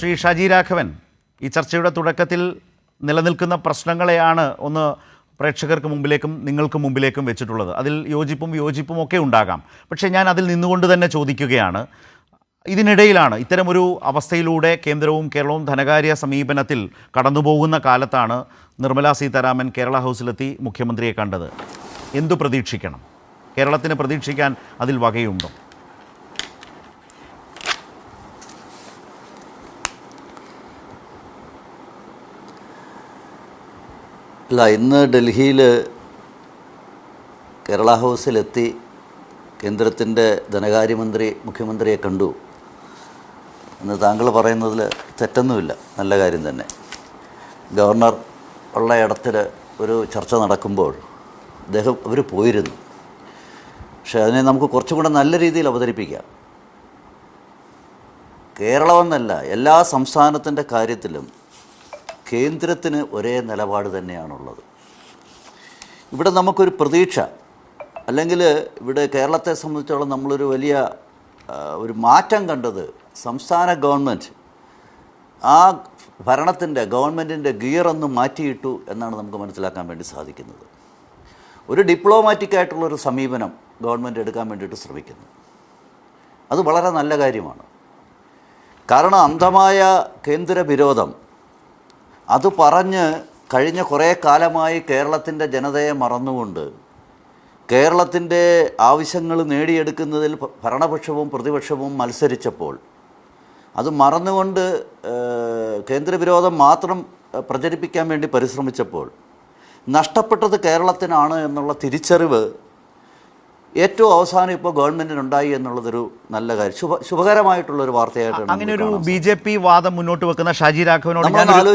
ശ്രീ ഷാജി രാഘവൻ ഈ ചർച്ചയുടെ തുടക്കത്തിൽ നിലനിൽക്കുന്ന പ്രശ്നങ്ങളെയാണ് ഒന്ന് പ്രേക്ഷകർക്ക് മുമ്പിലേക്കും നിങ്ങൾക്ക് മുമ്പിലേക്കും വെച്ചിട്ടുള്ളത്. അതിൽ യോജിപ്പും യോജിപ്പും ഒക്കെ ഉണ്ടാകാം. പക്ഷേ ഞാൻ അതിൽ നിന്നുകൊണ്ട് തന്നെ ചോദിക്കുകയാണ്. ഇതിനിടയിലാണ് ഇത്തരമൊരു അവസ്ഥയിലൂടെ കേന്ദ്രവും കേരളവും ധനകാര്യ സമീപനത്തിൽ കടന്നുപോകുന്ന കാലത്താണ് നിർമ്മലാ സീതാരാമൻ കേരള ഹൗസിലെത്തി മുഖ്യമന്ത്രിയെ കണ്ടത്. എന്തു പ്രതീക്ഷിക്കണം? കേരളത്തിന് പ്രതീക്ഷിക്കാൻ അതിൽ വകയുണ്ടോ? അല്ല ഇന്ന് ഡൽഹിയിൽ കേരള ഹൗസിലെത്തി കേന്ദ്രത്തിന്റെ ധനകാര്യമന്ത്രി മുഖ്യമന്ത്രിയെ കണ്ടു. എന്ന് താങ്കൾ പറയുന്നതിൽ തെറ്റൊന്നുമില്ല. നല്ല കാര്യം തന്നെ. ഗവർണർ ഉള്ള ഇടത്തിൽ ഒരു ചർച്ച നടക്കുമ്പോൾ അദ്ദേഹം അവർ പോയിരുന്നു. പക്ഷേ അതിനെ നമുക്ക് കുറച്ചും കൂടെ നല്ല രീതിയിൽ അവതരിപ്പിക്കാം. കേരളമെന്നല്ല എല്ലാ സംസ്ഥാനത്തിന്റെ കാര്യത്തിലും കേന്ദ്രത്തിന് ഒരേ നിലപാട് തന്നെയാണുള്ളത്. ഇവിടെ നമുക്കൊരു പ്രതീക്ഷ. അല്ലെങ്കിൽ ഇവിടെ കേരളത്തെ സംബന്ധിച്ചോളം നമ്മളൊരു വലിയ ഒരു മാറ്റം കണ്ടത് സംസ്ഥാന ഗവൺമെന്റ് ആ ഭരണത്തിന്റെ ഗവൺമെന്റിന്റെ ഗിയർ ഒന്ന് മാറ്റിയിട്ടു എന്നാണ് നമുക്ക് മനസ്സിലാക്കാൻ വേണ്ടി സാധിക്കുന്നത്. ഒരു ഡിപ്ലോമാറ്റിക് ആയിട്ടുള്ളൊരു സമീപനം ഗവൺമെന്റ് എടുക്കാൻ വേണ്ടിയിട്ട് ശ്രമിക്കുന്നു. അത് വളരെ നല്ല കാര്യമാണ്. കാരണം അന്ധമായ കേന്ദ്ര വിരോധം അത് പറഞ്ഞ് കഴിഞ്ഞ കുറേ കാലമായി കേരളത്തിന്റെ ജനതയെ മറന്നുകൊണ്ട് കേരളത്തിന്റെ ആവശ്യങ്ങൾ നേടിയെടുക്കുന്നതിൽ ഭരണപക്ഷവും പ്രതിപക്ഷവും മത്സരിച്ചപ്പോൾ അത് മറന്നുകൊണ്ട് കേന്ദ്രവിരോധം മാത്രം പ്രചരിപ്പിക്കാൻ വേണ്ടി പരിശ്രമിച്ചപ്പോൾ നഷ്ടപ്പെട്ടത് കേരളത്തിനാണ് എന്നുള്ള തിരിച്ചറിവ് ഏറ്റവും അവസാനം ഇപ്പോൾ ഗവൺമെന്റിനുണ്ടായി എന്നുള്ളതൊരു നല്ല കാര്യം. ശുഭ ശുഭകരമായിട്ടുള്ളൊരു വാർത്തയായിട്ടാണ് അങ്ങനെ ഒരു ബി ജെ പി വാദം മുന്നോട്ട് വെക്കുന്ന ഷാജി രാഘവനോട്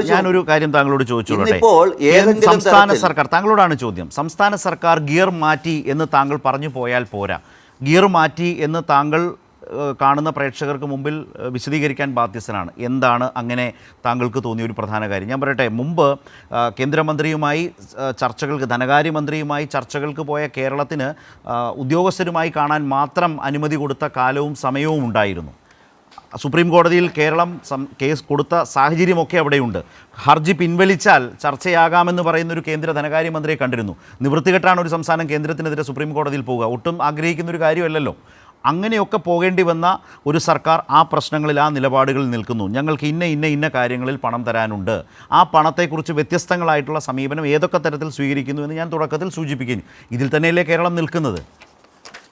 ഞാനൊരു- കാര്യം താങ്കളോട് ഏതെങ്കിലും സംസ്ഥാന സർക്കാർ താങ്കളോടാണ് ചോദ്യം. സംസ്ഥാന സർക്കാർ ഗിയർ മാറ്റി എന്ന് താങ്കൾ പറഞ്ഞു പോയാൽ പോരാ. ഗിയർ മാറ്റി എന്ന് താങ്കൾ കാണുന്ന പ്രേക്ഷകർക്ക് മുമ്പിൽ വിശദീകരിക്കാൻ ബാധ്യസ്ഥനാണ്. എന്താണ് അങ്ങനെ താങ്കൾക്ക് തോന്നിയ ഒരു പ്രധാന കാര്യം? ഞാൻ പറയട്ടെ മുമ്പ് കേന്ദ്രമന്ത്രിയുമായി ചർച്ചകൾക്ക് ധനകാര്യമന്ത്രിയുമായി ചർച്ചകൾക്ക് പോയ കേരളത്തിന് ഉദ്യോഗസ്ഥരുമായി കാണാൻ മാത്രം അനുമതി കൊടുത്ത കാലവും സമയവും ഉണ്ടായിരുന്നു. സുപ്രീം കോടതിയിൽ കേരളം കേസ് കൊടുത്ത സാഹചര്യമൊക്കെ അവിടെയുണ്ട്. ഹർജി പിൻവലിച്ചാൽ ചർച്ചയാകാമെന്ന് പറയുന്ന ഒരു കേന്ദ്ര ധനകാര്യമന്ത്രിയെ കണ്ടിരുന്നു. നിവൃത്തികെട്ടാണ് ഒരു സംസ്ഥാനം കേന്ദ്രത്തിനെതിരെ സുപ്രീം കോടതിയിൽ പോവുക ഒട്ടും ആഗ്രഹിക്കുന്ന ഒരു കാര്യമല്ലല്ലോ. അങ്ങനെയൊക്കെ പോകേണ്ടി വന്ന ഒരു സർക്കാർ ആ പ്രശ്നങ്ങളിൽ ആ നിലപാടുകളിൽ നിൽക്കുന്നു. ഞങ്ങൾക്ക് ഇന്ന ഇന്ന ഇന്ന കാര്യങ്ങളിൽ പണം തരാനുണ്ട്. ആ പണത്തെക്കുറിച്ച് വ്യത്യസ്തങ്ങളായിട്ടുള്ള സമീപനം ഏതൊക്കെ തരത്തിൽ സ്വീകരിക്കുന്നു എന്ന് ഞാൻ തുടക്കത്തിൽ സൂചിപ്പിക്കുന്നു. ഇതിൽ തന്നെയല്ലേ കേരളം നിൽക്കുന്നത്?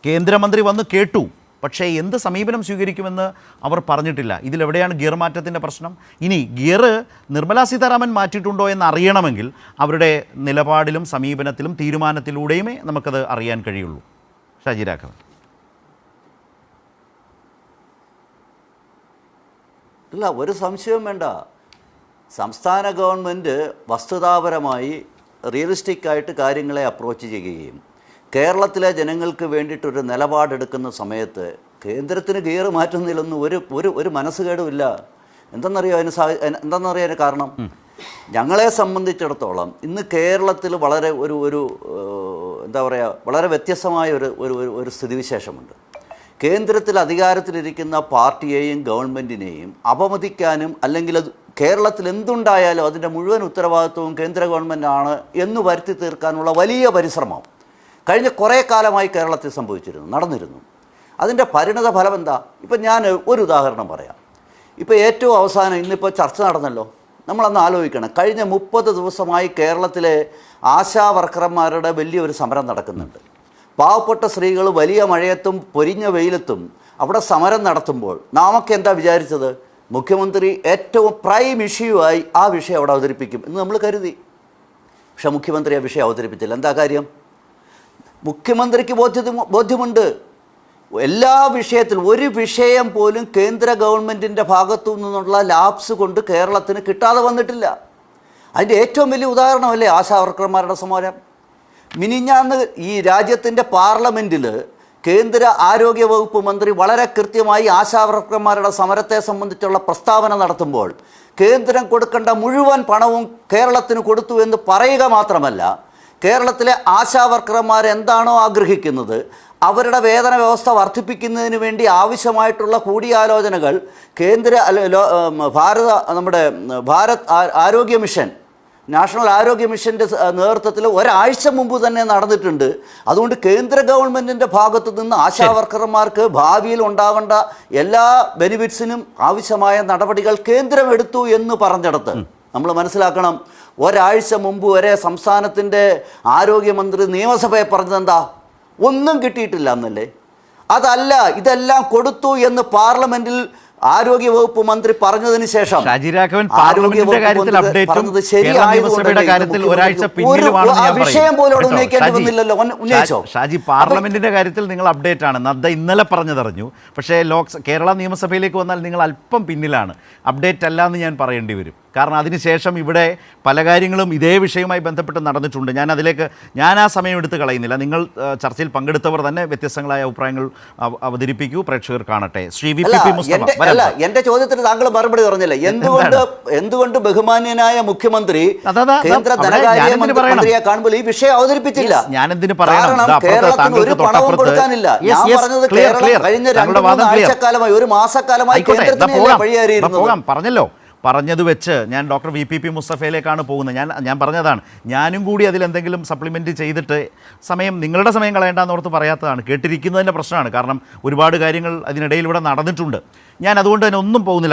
കേന്ദ്രമന്ത്രി വന്ന് കേട്ടു. പക്ഷേ എന്ത് സമീപനം സ്വീകരിക്കുമെന്ന് അവർ പറഞ്ഞിട്ടില്ല. ഇതിലെവിടെയാണ് ഗിയർ മാറ്റത്തിന്റെ പ്രശ്നം? ഇനി ഗിയർ നിർമ്മലാ സീതാരാമൻ മാറ്റിയിട്ടുണ്ടോ എന്ന് അറിയണമെങ്കിൽ അവരുടെ നിലപാടിലും സമീപനത്തിലും തീരുമാനത്തിലൂടെയുമേ നമുക്കത് അറിയാൻ കഴിയുള്ളൂ. ഷാജി രാഘവൻ. ഇല്ല ഒരു സംശയവും വേണ്ട. സംസ്ഥാന ഗവൺമെന്റ് വസ്തുതാപരമായി റിയലിസ്റ്റിക് ആയിട്ട് കാര്യങ്ങളെ അപ്രോച്ച് ചെയ്യുകയും കേരളത്തിലെ ജനങ്ങൾക്ക് വേണ്ടിയിട്ടൊരു നിലപാടെടുക്കുന്ന സമയത്ത് കേന്ദ്രത്തിന് ഗിയർ മാറ്റുന്നതിലൊന്നും ഒരു ഒരു ഒരു മനസ്സുകേടുമില്ല എന്തെന്നറിയോ അതിന് സാ എന്തെന്നറിയോ അതിന് കാരണം? ഞങ്ങളെ സംബന്ധിച്ചിടത്തോളം ഇന്ന് കേരളത്തിൽ വളരെ ഒരു ഒരു എന്താ പറയുക വളരെ വ്യത്യസ്തമായ ഒരു ഒരു- ഒരു സ്ഥിതിവിശേഷമുണ്ട്. കേന്ദ്രത്തിൽ അധികാരത്തിലിരിക്കുന്ന പാർട്ടിയെയും ഗവൺമെന്റിനെയും അപമതിക്കാനും അല്ലെങ്കിൽ അത് കേരളത്തിൽ എന്തുണ്ടായാലും അതിന്റെ മുഴുവൻ ഉത്തരവാദിത്വവും കേന്ദ്ര ഗവൺമെന്റാണ് എന്ന് വരുത്തി തീർക്കാനുള്ള വലിയ പരിശ്രമം കഴിഞ്ഞ കുറേ കാലമായി കേരളത്തിൽ സംഭവിച്ചിരുന്നു നടന്നിരുന്നു. അതിന്റെ പരിണത ഫലം എന്താ? ഇപ്പം ഞാൻ ഒരു ഉദാഹരണം പറയാം. ഇപ്പോൾ ഏറ്റവും അവസാനം ഇന്നിപ്പോൾ ചർച്ച നടന്നല്ലോ. നമ്മളന്ന് ആലോചിക്കണം. കഴിഞ്ഞ മുപ്പത് ദിവസമായി കേരളത്തിലെ ആശാ വർക്കർമാരുടെ വലിയൊരു സമരം നടക്കുന്നുണ്ട്. പാവപ്പെട്ട സ്ത്രീകൾ വലിയ മഴയത്തും പൊരിഞ്ഞ വെയിലത്തും അവിടെ സമരം നടത്തുമ്പോൾ നാമൊക്കെ എന്താ വിചാരിച്ചത്? മുഖ്യമന്ത്രി ഏറ്റവും പ്രൈം ഇഷ്യൂ ആയി ആ വിഷയം അവിടെ അവതരിപ്പിക്കും എന്ന് നമ്മൾ കരുതി. പക്ഷെ മുഖ്യമന്ത്രി ആ വിഷയം അവതരിപ്പിച്ചില്ല. എന്താ കാര്യം? മുഖ്യമന്ത്രിക്ക് ബോധ്യത ബോധ്യമുണ്ട്. എല്ലാ വിഷയത്തിലും ഒരു വിഷയം പോലും കേന്ദ്ര ഗവൺമെന്റിന്റെ ഭാഗത്തു നിന്നുള്ള ലാപ്സ് കൊണ്ട് കേരളത്തിന് കിട്ടാതെ വന്നിട്ടില്ല. അതിന്റെ ഏറ്റവും വലിയ ഉദാഹരണമല്ലേ ആശാവർക്കർമാരുടെ സമരം? മിനിഞ്ഞാന്ന് ഈ രാജ്യത്തിന്റെ പാർലമെന്റിൽ കേന്ദ്ര ആരോഗ്യ വകുപ്പ് മന്ത്രി വളരെ കൃത്യമായി ആശാ വർക്കർമാരുടെ സമരത്തെ സംബന്ധിച്ചുള്ള പ്രസ്താവന നടത്തുമ്പോൾ കേന്ദ്രം കൊടുക്കേണ്ട മുഴുവൻ പണവും കേരളത്തിന് കൊടുത്തു എന്ന് പറയുക മാത്രമല്ല കേരളത്തിലെ ആശാ വർക്കർമാർ എന്താണോ ആഗ്രഹിക്കുന്നത് അവരുടെ വേതന വ്യവസ്ഥ വർദ്ധിപ്പിക്കുന്നതിന് വേണ്ടി ആവശ്യമായിട്ടുള്ള കൂടിയാലോചനകൾ കേന്ദ്ര ഭാരത നമ്മുടെ ഭാരത് ആരോഗ്യ മിഷൻ നാഷണൽ ആരോഗ്യ മിഷന്റെ നേതൃത്വത്തിൽ ഒരാഴ്ച മുമ്പ് തന്നെ നടന്നിട്ടുണ്ട്. അതുകൊണ്ട് കേന്ദ്ര ഗവൺമെന്റിന്റെ ഭാഗത്തു നിന്ന് ആശാവർക്കർമാർക്ക് ഭാവിയിൽ ഉണ്ടാകേണ്ട എല്ലാ ബെനിഫിറ്റ്സിനും ആവശ്യമായ നടപടികൾ കേന്ദ്രം എടുത്തു എന്ന് പറഞ്ഞിടത്ത്. നമ്മൾ മനസ്സിലാക്കണം ഒരാഴ്ച മുമ്പ് വരെ സംസ്ഥാനത്തിന്റെ ആരോഗ്യമന്ത്രി നിയമസഭയെ പറഞ്ഞതെന്താ? ഒന്നും കിട്ടിയിട്ടില്ല എന്നല്ലേ? അതല്ല ഇതെല്ലാം കൊടുത്തു എന്ന് പാർലമെന്റിൽ ആരോഗ്യ വകുപ്പ് മന്ത്രി പറഞ്ഞതിന് ശേഷം. വിഷയം പോലും ഉന്നയിക്കേണ്ടി വന്നില്ലല്ലോ. ഉന്നയിച്ചോ? ഷാജി പാർലമെന്റിന്റെ കാര്യത്തിൽ നിങ്ങൾ അപ്ഡേറ്റ് ആണ്. നദ്ദ ഇന്നലെ പറഞ്ഞതറിഞ്ഞു. പക്ഷേ ലോക്സ കേരള നിയമസഭയിലേക്ക് വന്നാൽ നിങ്ങൾ അല്പം പിന്നിലാണ്. അപ്ഡേറ്റ് അല്ല എന്ന് ഞാൻ പറയേണ്ടി വരും. കാരണം അതിനുശേഷം ഇവിടെ പല കാര്യങ്ങളും ഇതേ വിഷയവുമായി ബന്ധപ്പെട്ട് നടന്നിട്ടുണ്ട്. ഞാൻ അതിലേക്ക് ഞാൻ ആ സമയം എടുത്ത് കളയുന്നില്ല. നിങ്ങൾ ചർച്ചയിൽ പങ്കെടുത്തവർ തന്നെ വ്യത്യസ്തങ്ങളായ അഭിപ്രായങ്ങൾ അവ- അവതരിപ്പിക്കൂ. പ്രേക്ഷകർ കാണട്ടെ. ശ്രീ വി പി മുസ്തഫ അല്ല. എന്റെ ചോദ്യത്തിന് താങ്കൾ മറുപടി പറഞ്ഞില്ല? എന്തുകൊണ്ട് എന്തുകൊണ്ട് ബഹുമാന്യനായ മുഖ്യമന്ത്രി കേന്ദ്ര ധനകാര്യ? മന്ത്രിയെ കാണുമ്പോൾ ഈ വിഷയം അവതരിപ്പിച്ചില്ല. ഞാനെന്തിന്? കാരണം കേരളത്തിന് ഒരു പണവും കൊടുക്കാനില്ല. ഞാൻ പറഞ്ഞത് കേരളം കഴിഞ്ഞ രണ്ട് മാസക്കാലമായി മൂന്ന് ആഴ്ചക്കാലമായി ഒരു മാസക്കാലമായി കേന്ദ്രത്തിന് വഴിയായിരുന്നു പറഞ്ഞല്ലോ. പറഞ്ഞത് വെച്ച് ഞാൻ ഡോക്ടർ വി പി പി മുസ്തഫയിലേക്കാണ് പോകുന്നത്. ഞാൻ ഞാൻ പറഞ്ഞതാണ്. ഞാനും കൂടി അതിൽ എന്തെങ്കിലും സപ്ലിമെന്റ് ചെയ്തിട്ട് സമയം നിങ്ങളുടെ സമയം കളയേണ്ടെന്നോർത്ത് പറയാത്തതാണ്. കേട്ടിരിക്കുന്നതിന്റെ പ്രശ്നമാണ്. കാരണം ഒരുപാട് കാര്യങ്ങൾ അതിനിടയിൽ ഇവിടെ നടന്നിട്ടുണ്ട്. ഞാൻ അതുകൊണ്ട് തന്നെ ഒന്നും പോകുന്നില്ല.